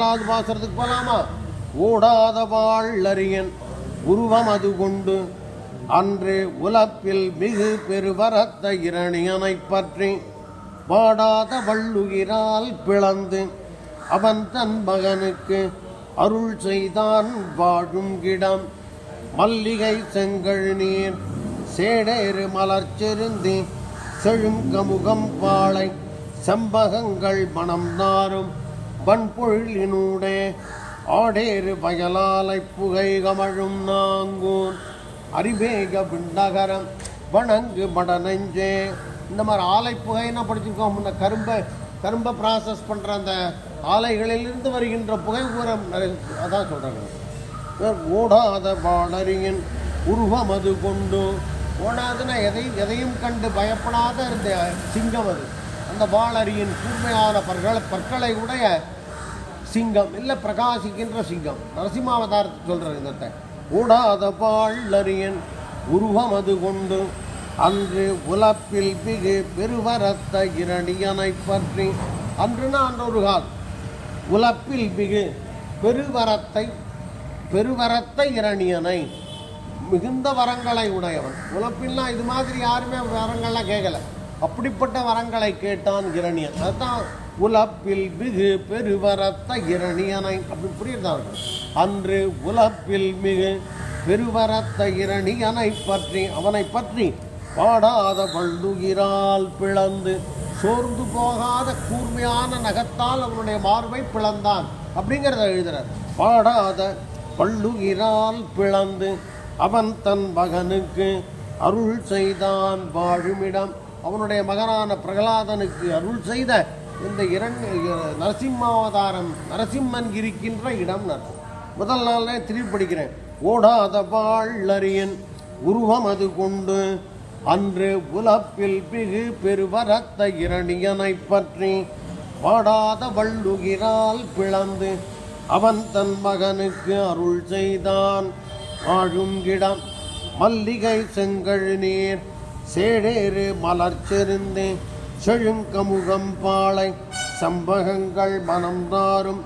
நாலாவது பாசுரத்துக்கு போலாமா? ஓடாத வாழறியன் உருவம் அது கொண்டு அன்று உலப்பில் மிகு பெருவரத்த இரணியனை பற்றி வாடாத வள்ளுகிறால் பிளந்து அவன் தன் மகனுக்கு அருள் செய்தான் வாழும் கிடம் மல்லிகை செங்கல் நீர் சேடேறு மலர்ச்செருந்தி செழுங்கமுகம் பாளை செம்பகங்கள் மணம் நாரும். வன்பொழிலினூடே ஆடேறு பயலாலை புகை கமழும் நாங்கூன் அரிவேக விண்ணகரம் வணங்கு மடநெஞ்சே. இந்த மாதிரி ஆலை புகைன்னா படிச்சிருக்கோம்? முன்ன கரும்பை கரும்பை ப்ராசஸ் பண்ணுற அந்த ஆலைகளிலிருந்து வருகின்ற புகை கூறம் அதான் சொல்கிறாங்க ஓடாத பாடறியின் உருவம் அது கொண்டு. ஓடாதுன்னா எதையும் எதையும் கண்டு பயப்படாத இருந்த சிங்கம் அது. அந்த பாலரியின் கூர்மையான பற்களை பற்களை உடைய சிங்கம் இல்லை பிரகாசிக்கின்ற சிங்கம். நரசிம்மாவதாரத்தை சொல்கிற விதத்தை ஓடாத பாழறியன் உருவம் அது கொண்டு அன்று உலப்பில் பிகு பெருவரத்த இரணியனை பற்றி. அன்றுனா அன்றொரு கால். உலப்பில் மிகு பெருவரத்தை பெருவரத்த இரணியனை மிகுந்த வரங்களை உடையவன். உழப்பில்லாம் இது மாதிரி யாருமே வரங்கள்லாம் கேட்கல. அப்படிப்பட்ட வரங்களை கேட்டான் இரணியன். அதுதான் உலப்பில் மிகு பெருவரத்த இரணியனை அப்படி புரியுதான் அன்று உலப்பில் மிகு பெருவரத்த இரணியனை பற்றி அவனை பற்றி பாடாத பல்லுகிறால் பிளந்து சோர்ந்து போகாத கூர்மையான நகத்தால் அவனுடைய மார்பை பிளந்தான் அப்படிங்கிறத எழுதுறார். பாடாத பல்லுகிறால் பிளந்து அவன் தன் மகனுக்கு அருள் செய்தான் வாழுமிடம். அவனுடைய மகனான பிரகலாதனுக்கு அருள் செய்த இந்த இரண்டு நரசிம்மாவதாரம் நரசிம்மன் இருக்கின்ற இடம் நான். முதல் நாளே திருப்பி படிக்கிறேன். ஓடாத வாழறியன் உருவம் அது கொண்டு அன்று உலப்பில் பிகு பெருவரத்த இரணியனை பற்றி வாடாத வள்ளுகிறால் பிளந்து அவன் தன் மகனுக்கு அருள் செய்தான். வாழும் இடம் மல்லிகை செங்கழ் நீர் சேடேறு மலர் செழுங்கமுகம் பாளை சம்பகங்கள் மனம் தாரும்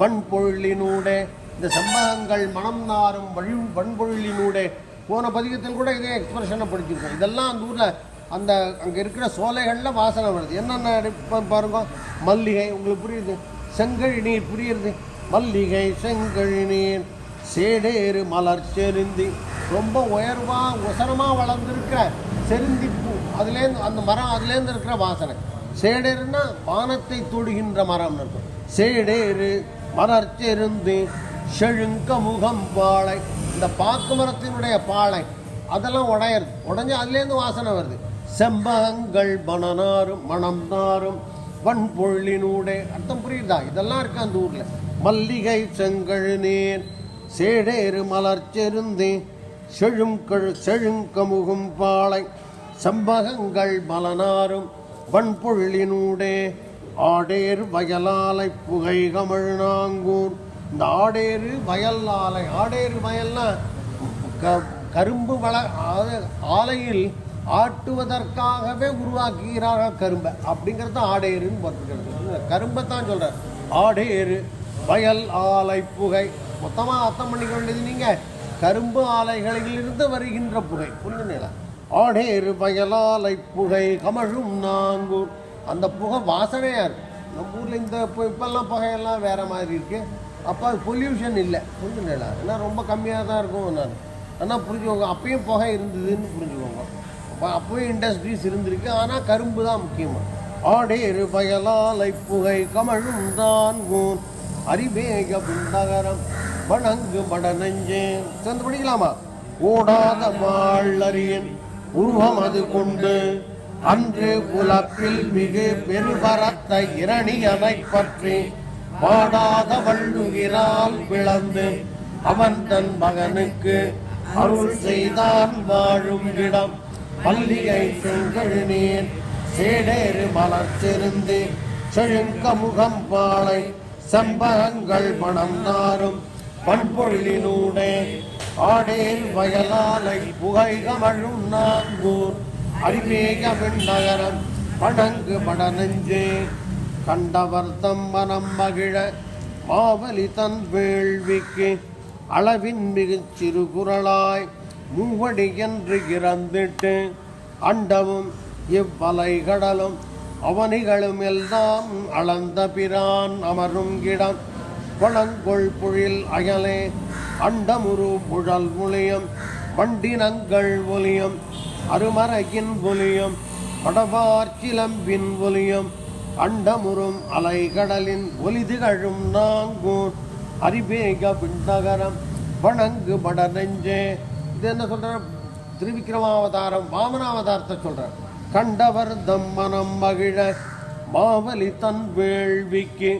வன்பொழிலினூடே இந்த சம்பகங்கள் மனம் தாரும் வழி வன்பொழிலினூடே போன பதிகத்தில் கூட இதே எக்ஸ்பிரஷனை படிச்சிருக்கோம் இதெல்லாம் அந்த ஊரில் அந்த அங்கே இருக்கிற சோலைகளில் வாசனை வருது. என்னென்ன பாருங்க. மல்லிகை உங்களுக்கு புரியுது? செங்கழி நீர் புரியுது? மல்லிகை செங்கழி நீர். சேடேறு மலர் செருந்தி. ரொம்ப உயர்வாக உசரமாக வளர்ந்துருக்கிற செருந்தி அதுலேருந்து அந்த மரம் அதுலேருந்து இருக்கிற வாசனை. சேடேருன்னா வானத்தை தொடுகின்ற மரம்னு இருக்கும். சேடேரு மலர்ச்செருந்து செழுங்க முகம் பாளை இந்த பாக்கு மரத்தினுடைய பாழை அதெல்லாம் உடையிறது. உடஞ்சி அதுலேருந்து வாசனை வருது. செம்பகங்கள் மணனாரும் மணம் நாரும் வன்பொழினூடே அர்த்தம் புரியுதா? இதெல்லாம் இருக்கு அந்த ஊரில். மல்லிகை செங்கழு நீர் சேடேறு மலர் செழுங்கழ் செழுங்கமுகும் பாளை செம்பகங்கள் மலனாரும் வன்பொழினூடே ஆடேர் வயலாலை புகை கமழ்நாங்கூர் இந்த ஆடேறு வயல் ஆலை ஆடேறு வயல்னா க கரும்பு வள ஆலையில் ஆட்டுவதற்காகவே உருவாக்குகிறார்கள் கரும்பை. அப்படிங்கிறது தான் ஆடேருன்னு பார்த்துக்கிறது கரும்பை தான் சொல்கிறார் ஆடேறு வயல் ஆலை புகை. மொத்தமாக அர்த்தம் பண்ணிக்க வேண்டியது நீங்கள் கரும்பு ஆலைகளிலிருந்து வருகின்ற புகை. புரிஞ்சுங்களா ஆடேரு பயலாலை புகை கமழும் நாங்கூர். அந்த புகை வாசனையாக இருக்கும் நம்ம ஊரில் இந்த இப்போ இப்போல்லாம் புகையெல்லாம் வேறு மாதிரி இருக்குது அப்போ அது பொல்யூஷன் இல்லை. புரிஞ்சுங்களா ஏன்னா ரொம்ப கம்மியாக தான் இருக்கும் நான் ஆனால் புரிஞ்சுக்கோங்க அப்பயும் புகை இருந்ததுன்னு புரிஞ்சுக்கோங்க. அப்போ அப்போயும் இண்டஸ்ட்ரீஸ் இருந்திருக்கு. ஆனால் கரும்பு தான் முக்கியமாக ஆடேறு பயலாலை புகை கமழும் தான் ஊன் அறிவேக புந்தகரம் வணங்கு மடநெஞ்சே. சேர்ந்து படிக்கலாமா? ஓடாத வாழறியன் உருவம் அது கொண்டு அன்று புலப்பில் மிகு பெருபரத்த இரணியனை பற்றி பாடாத வள்ளுகிறால் பிளந்து அவன் தன் மகனுக்கு அருள் செய்தான் வாழும் இடம். பள்ளியை செங்கழ் நீர் சேடேறு மலர் செழுங்க முகம் பாலை செம்பகங்கள் மணந்தாரும். பண்பொழிலினூடே ஆடேல் வயலாலை புகைகமழும் நாங்கூர் அறிவேக விண்ணகரம் படங்கு படநெஞ்சே கண்டவர் தம் மனம் மகிழ மாவலி தன் வேள்விக்கு அளவின் மிகு சிறு குரலாய் மூவடி என்று இறந்திட்டு அண்டமும் இவ்வலை கடலும் அவனிகளும் எல்லாம் அளந்த பிரான் அமரும் இடம். கொளங்கொள் புழில் அயலே அண்டமுரு புழல் முழியம் வண்டினங்கள் ஒலியம் அருமறையின் ஒலியம் படவார் சிலம்பின் ஒலியம் அண்டமுறும் அலைகடலின் ஒலிதுகழும் நாங்கூர் அரிபேக விண்ணகரம் வணங்கு பட நெஞ்சே இது என்ன சொல்ற திருவிக்ரமாவதாரம் வாமனாவதாரத்தை சொல்ற கண்டவர் தம் மனம் மகிழ மாவலி தன் வேள்விக்கு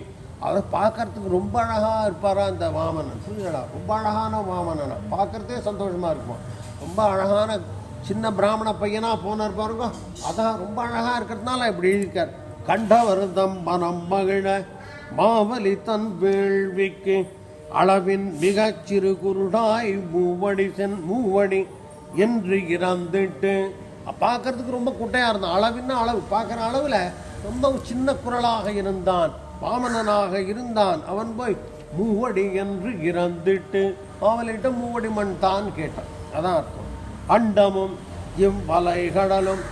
அதை பார்க்கறதுக்கு ரொம்ப அழகாக இருப்பாரா அந்த வாமனன் புரியுதா ரொம்ப அழகான வாமனனா பார்க்கறதே சந்தோஷமாக இருக்குமா. ரொம்ப அழகான சின்ன பிராமண பையனாக போனார் பாருங்க. அதான் ரொம்ப அழகாக இருக்கிறதுனால இப்படி எழுதியிருக்கார் கண்டவருதம் மனம் மகிழ மாவலி தன் வேள்விக்கு அளவின் மிகச் சிறு குருடாய் மூவடி சென் மூவடி என்று இறந்துட்டு பார்க்கறதுக்கு ரொம்ப குட்டையாக இருந்தான் அளவின்னா அளவு பார்க்குற அளவில் ரொம்ப சின்ன குரலாக இருந்தான். பாமனனாக இருந்தான். அவன் போய் மூவடி என்று இறந்துட்டு அவளிட்ட மூவடி மண் தான் கேட்டான். அதான் அர்த்தம். அண்டமும் இவ்வலை கடலும்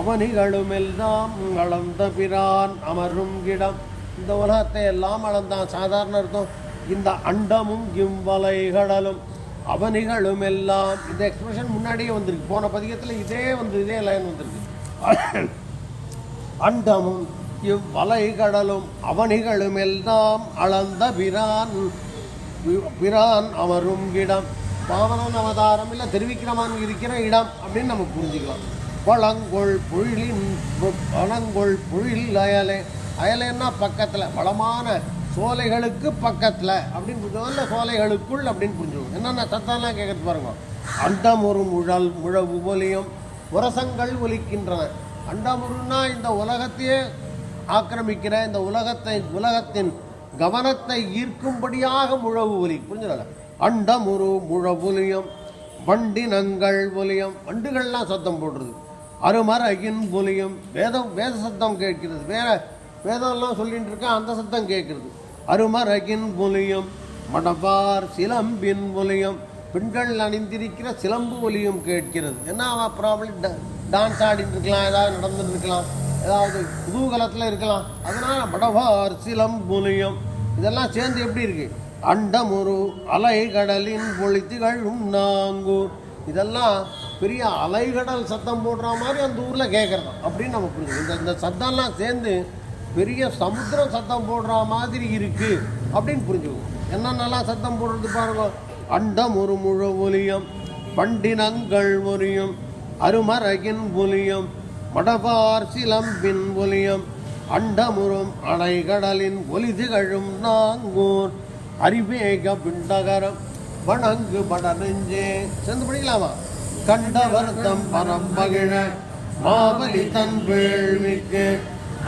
அவனிகளும் எல்லாம் அளந்த பிரான் அமரும் இடம். இந்த உலகத்தை எல்லாம் அளந்தான். சாதாரண அர்த்தம். இந்த அண்டமும் இவ்வலை கடலும் அவனிகளும் எல்லாம் இந்த எக்ஸ்பிரஷன் முன்னாடியே வந்திருக்கு. போன பதிகத்தில் இதே வந்து இதே லைன் வந்திருக்கு. அண்டமும் இவ்வலை கடலும் அவனிகளும் எல்லாம் அளந்த பிரான். பிரான் அவரும் இடம். பாவனன் அவதாரம் இல்லை தெரிவிக்கிறமான் இருக்கிற இடம் அப்படின்னு நம்ம புரிஞ்சுக்கலாம். பழங்கொள் புழிலின் பழங்கொள் புழில் அயலே. அயலேன்னா பக்கத்தில் வளமான சோலைகளுக்கு பக்கத்தில் அப்படின்னு புரிஞ்சுக்கோங்க சோலைகளுக்குள் அப்படின்னு புரிஞ்சுக்கோங்க என்னென்ன சத்தம்லாம் கேட்கறது பாருங்க. அண்டம் ஒரு முழல் முழவு ஒலியும். உரசங்கள் ஒலிக்கின்றன. அண்டமுருன்னா இந்த உலகத்தையே ஆக்கிரமிக்கிற இந்த உலகத்தை உலகத்தின் கவனத்தை ஈர்க்கும்படியாக முழவு ஒலி. புரிஞ்சுக்கல அண்டமுரு முழவுலியம் வண்டினங்கள் ஒலியம் வண்டுகள்லாம் சத்தம் போடுறது. அருமரகின் ஒலியம். வேதம் வேத சத்தம் கேட்கிறது. வேற வேதம்லாம் சொல்லிட்டு இருக்கா அந்த சத்தம் கேட்கிறது. அருமரகின் ஒலியம் மடபார் சிலம்பின் ஒலியம். பெண்கள் அணிந்திருக்கிற சிலம்பு ஒலியும் கேட்கிறது. என்ன அவன் ப்ராப்ளம் டான்ஸ் ஆடிட்டு இருக்கலாம் ஏதாவது நடந்துட்டு இருக்கலாம். ஏதாவது குதூகலத்தில் இருக்கலாம். அதனால் படவார் சிலம் புலியம் இதெல்லாம் சேர்ந்து எப்படி இருக்கு? அண்டமுரு அலைகடலின் பொழித்துகழும் நாங்கூர் இதெல்லாம் பெரிய அலைகடல் சத்தம் போடுற மாதிரி அந்த ஊரில் கேட்குறதாம் அப்படின்னு நம்ம புரிஞ்சு இந்த இந்த சத்தம்லாம் சேர்ந்து பெரிய சமுத்திரம் சத்தம் போடுற மாதிரி இருக்குது அப்படின்னு புரிஞ்சுக்கோங்க என்னென்னலாம் சத்தம் போடுறது பாருங்க. அண்டம் ஒரு முழு ஒலியம் பண்டினங்கள் ஒலியம் அருமரகின் ஒலியம் மடபார் சிலம்பின் ஒலியம் அண்டமுறும் அடைகடலின் ஒலி திகழும் நாங்கூர். அறிவேக பிண்டகரம் வணங்கு பட நெஞ்சே சேர்ந்து படிக்கலாமா? கண்டவர்த்தம் பரம்பகிழ மாவலி தன் வேள்விக்கு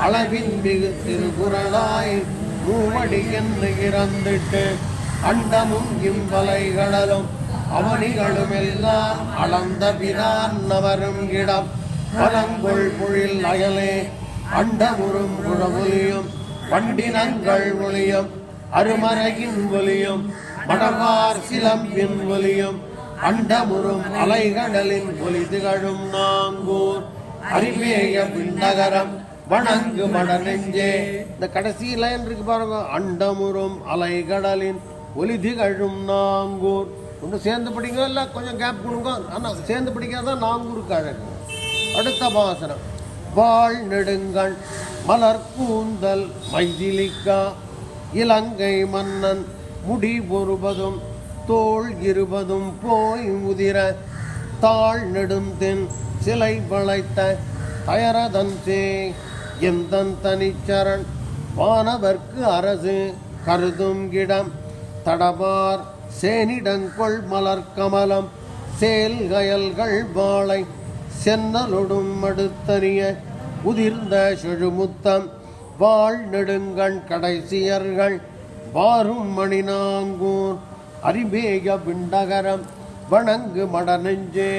அளவின் மிகு திருக்குறளாய் மூவடி என்று இறந்திட்டு அண்டமும் இவ்வலைகளலும் அவனிகளும் எல்லாம் அளந்த பிரான் நவரும் இடம். பலங்கொள் பொழில் அயலே அண்டமுறும் குழவொலியும் வண்டினங்கள் ஒளியும் அருமறையின் ஒலியும் மடவார் சிலம்பின் ஒலியும் அண்டமுறும் அலைகடலின் ஒலி திகழும் நாங்கூர். அறிவேய பின்னகரம் வணங்கு மடநெஞ்சே. இந்த கடைசி லைன் இருக்கு பாருங்க. அண்டமுறும் அலைகடலின் ஒலி திகழும் நாங்கூர். ஒன்று சேர்ந்து படிங்க இல்லை கொஞ்சம் கேப் கொடுங்க. ஆனால் சேர்ந்து படிக்காதான் நாங்கூருக்கு அழகு. அடுத்த பாசனம். வாழ் நெடுங்கண் மலர் கூந்தல் மைதிலிக்கா இலங்கை மன்னன் முடி ஒருபதும் தோல் இருபதும் போய் உதிர தாழ் நெடுந்தென் சிலை வளைத்த தயரதன் சே எந்தன் தனிச்சரண் வானவர்க்கு அரசு கருதும் இடம் தடவார் சேனிடங்கொள் மலர் கமலம் சேல்கயல்கள் வாழை சென்னலொடும் அடுத்தறிய உதிர்ந்த செழுமுத்தம். வாழ் நெடுங்கண் கடைசியர்கள் வாரும் மணிநாங்கூர் அறிவேக பிண்டகரம் வணங்கு மடநெஞ்சே.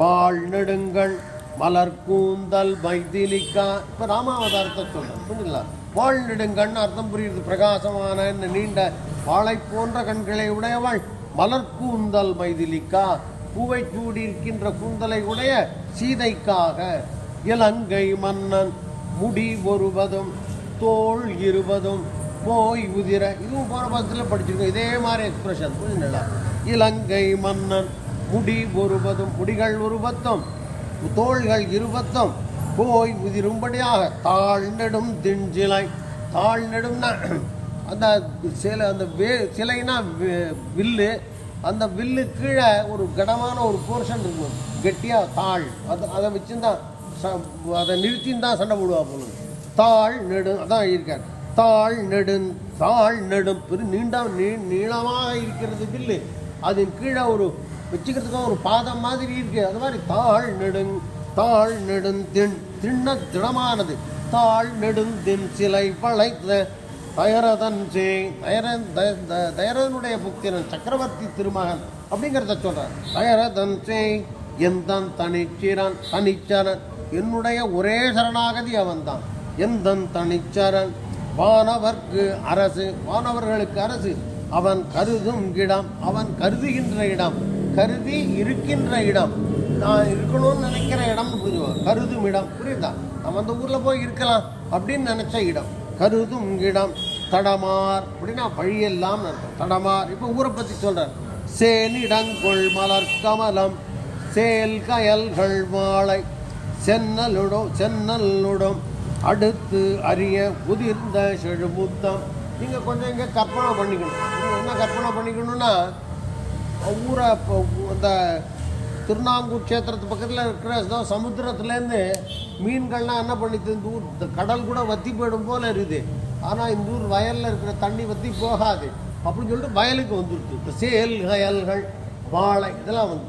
வாழ் நெடுங்கள் மலர் கூந்தல் மைதிலிக்கா. இப்போ ராமாவதாரத்தை சொல்கிறேன் புரியுங்களா வாழ் நெடுங்கண் அர்த்தம் புரியுது பிரகாசமான நீண்ட வாழை போன்ற கண்களை உடையவள் மலர் கூந்தல் மைதிலிக்கா. பூவை சூடி இருக்கின்ற கூந்தலை உடைய சீதைக்காக. இலங்கை மன்னன் முடி ஒருவதும் தோள் இருபதும் போய் உதிர. இதுவும் போகிற பக்கத்தில் படிச்சிருக்கோம். இதே மாதிரி எக்ஸ்பிரஷன் புரிஞ்சுங்களா இலங்கை மன்னன் முடி ஒருவதும் முடிகள் உருவத்தும் தோள்கள் இருபத்தும் போய் உதிரும்படியாக தாழ்நெடும் திஞ்சிலை. தாழ் நெடும்னா அந்த சிலை அந்த வே சிலைனா வில்லு. அந்த வில்லு கீழே ஒரு கடமான ஒரு போர்ஷன் இருக்கும்? கெட்டியாக தாள். அதை அதை வச்சுருந்தான் அதை நிறுத்தின்னு தான் சண்டை போடுவா போல தாழ் நெடு அதான் இருக்கார். தாழ் நெடும் தாழ் நெடும். பெரு நீண்ட நீ நீளமாக இருக்கிறது வில்லு. அதன் கீழே ஒரு வச்சுக்கிறதுக்காக ஒரு பாதம் மாதிரி இருக்கு. அது மாதிரி தாழ் நெடுங் தாழ் நெடுந்தின் திண்ண திடமானது. தாழ் நெடுந்தின் சிலை பழைத்த தயரதன் சே தயரன் த- த- தயரனுடைய புத்திரன் சக்கரவர்த்தி திருமகன் அப்படிங்கிறத சொல்கிறார் தயரதன் சே எந்தன் தனிச்சிரன் தனிச்சரன்? என்னுடைய ஒரே சரணாகதி அவன்தான். எந்தன் தனிச்சரன்? வானவர்க்கு அரசு வானவர்களுக்கு அரசு. அவன் கருதும் இடம் அவன் கருதுகின்ற இடம் கருதி இருக்கின்ற இடம். நான் இருக்கணும்னு நினைக்கிற இடம் புரிஞ்சுவோம் கருதும் இடம் புரியுதா? நம்ம அந்த ஊரில் போய் இருக்கலாம் அப்படின்னு நினச்ச இடம். கருதும் இடம் தடமார். அப்படின்னா வழியெல்லாம் தடமார். இப்போ ஊரை பற்றி சொல்கிறார் சேனிடங்கொள் மலர் கமலம் சேல் கயல்கள் மாலை. சென்னலுடும் சென்னலுடும். அடுத்து அறிய உதிர்ந்த செழுமுத்தம். நீங்கள் கொஞ்சம் இங்கே கற்பனை பண்ணிக்கணும். என்ன கற்பனை பண்ணிக்கணும்னா ஊரை இப்போ இந்த திருநாங்கூர் க்ஷேத்திரத்து பக்கத்தில் இருக்கிற ஏதோ சமுத்திரத்துலேருந்து மீன்கள்லாம் என்ன பண்ணிட்டு இந்த ஊர் இந்த கடல் கூட வத்தி போயிடும் போல இருக்குது. ஆனால் இந்த ஊர் வயலில் இருக்கிற தண்ணி வத்தி போகாது. அப்படின்னு சொல்லிட்டு வயலுக்கு வந்துடுது இந்த சேல் கயல்கள் வாழை இதெல்லாம் வந்து.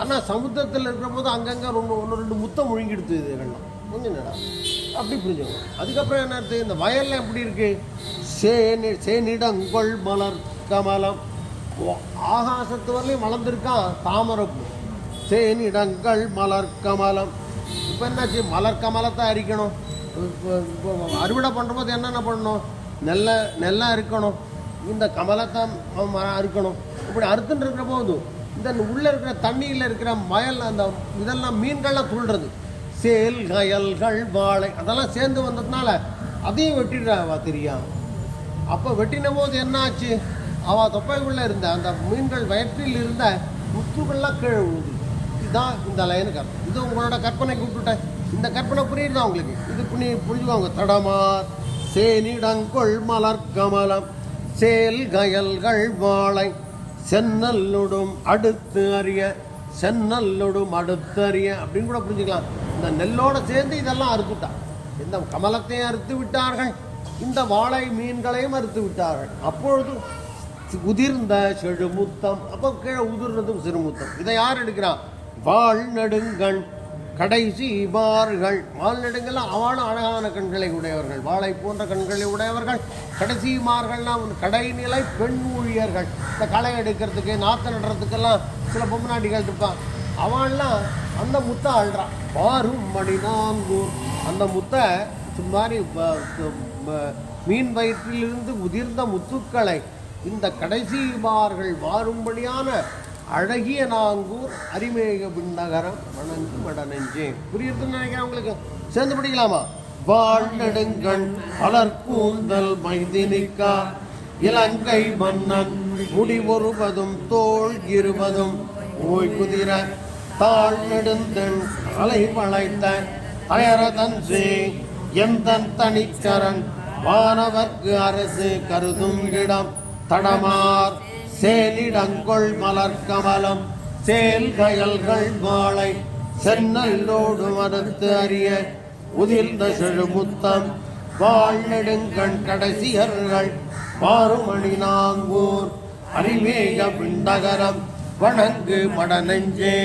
ஆனால் சமுத்திரத்தில் இருக்கிற போது அங்கங்கே ஒன்று ஒன்று ரெண்டு முத்தம் முழுங்கிடுது இதுகள்லாம் கொஞ்சம் நேரம் அப்படி புரிஞ்சுக்கணும். அதுக்கப்புறம் என்ன இருக்குது இந்த வயலில் எப்படி இருக்குது சேனி சேனிடங்கொள் மலர் கமலம். ஆகாசத்து வரலையும் வளர்ந்துருக்கான் தாமரைப்பூ சேனிடங்கள் மலர் கமலம் இப்போ என்னாச்சு? மலர் கமலத்தை அரிக்கணும். இப்போ அறுவடை பண்ணும்போது என்னென்ன பண்ணணும்? நெல்லை நெல்லாக அறுக்கணும். இந்த கமலத்தை ம- அறுக்கணும். இப்படி அறுத்துன்னு இருக்கிற போது இந்த உள்ளே இருக்கிற தண்ணியில் இருக்கிற மயல் அந்த இதெல்லாம் மீன்கள்லாம் துள்ளுறது. சேல் கயல்கள் வாழை அதெல்லாம் சேர்ந்து வந்ததுனால அதையும் வெட்டிடுறாவா தெரியா. அப்போ வெட்டின போது என்னாச்சு? அவள் தொப்பைக்குள்ளே இருந்த அந்த மீன்கள் வயிற்றில் இருந்த முத்துக்கள்லாம் கீழே விழுது. இதுதான் இந்த லைனுக்கு அர்த்தம் இது உங்களோட கற்பனைக்கு விட்டுட்டேன் இந்த கற்பனை புரியுதா உங்களுக்கு? இது புனி புரிஞ்சுக்கோங்க. தடமார் சேனிடங்கொள் மலர் கமலம். சேல் கயல்கள் வாழை. சென்னல்லுடும் அடுத்து அறிய சென்னல்லுடும் அடுத்து அறிய அப்படின்னு கூட புரிஞ்சுக்கலாம். இந்த நெல்லோட சேர்ந்து இதெல்லாம் அறுத்துட்டான் இந்த கமலத்தையும் அறுத்து விட்டார்கள். இந்த வாழை மீன்களையும் அறுத்து விட்டார்கள். அப்பொழுது உதிர்ந்த செழுமுத்தம். அப்போ கீழே உதிர்றதும் சிறுமுத்தம். இதை யார் எடுக்கிறான் வாழ் நடுங்கண் கடைசி மார்கள் வாழ் நெடுங்கெல்லாம் அவளும் அழகான கண்களை உடையவர்கள். வாளை போன்ற கண்களை உடையவர்கள். கடைசி மார்கள்லாம் வந்து கடைநிலை பெண் ஊழியர்கள். இந்த களை எடுக்கிறதுக்கு நாற்று நடுறதுக்கெல்லாம் சில பொம்மநாட்டிகள் இருப்பான் அவன்லாம் அந்த முத்தை அழுறான் பாரும் மணிநாங்கூர் அந்த முத்தை சும்மாரி மீன் வயிற்றிலிருந்து உதிர்ந்த முத்துக்களை இந்த கடைசி மார்கள் வாரும்படியான அழகிய நாங்கூர் அரிமேக விண்ணகரம் வணங்கு மடனெஞ்சே புரியுதுன்னு நினைக்கிறேன் உங்களுக்கு? சேர்ந்து படிக்கலாமா? வாழ்நெடுங்கண் பலர் கூந்தல் மைதினிக்கா. இலங்கை மன்னன் முடி ஒருவதும் தோள் இருவதும் ஓய் குதிர. தாழ் நெடுந்தெண் அலை வளைத்த அயரதன் சே எந்தன் தனிச்சரன் வானவர்க்கு அரசு கருதும் இடம் தடமார். சேலிடங்கொள் மலர் கமலம் சேல் கயல்கள் மாலை சென்னல்லோடு மனத்து அறிய உதிர்ந்த செழுமுத்தம் வாழ்நெடுங்கண் கடைசியர்கள் பாருமணி நாங்கூர் அறிவேக விண்டகரம் வணங்கு மடநெஞ்சே.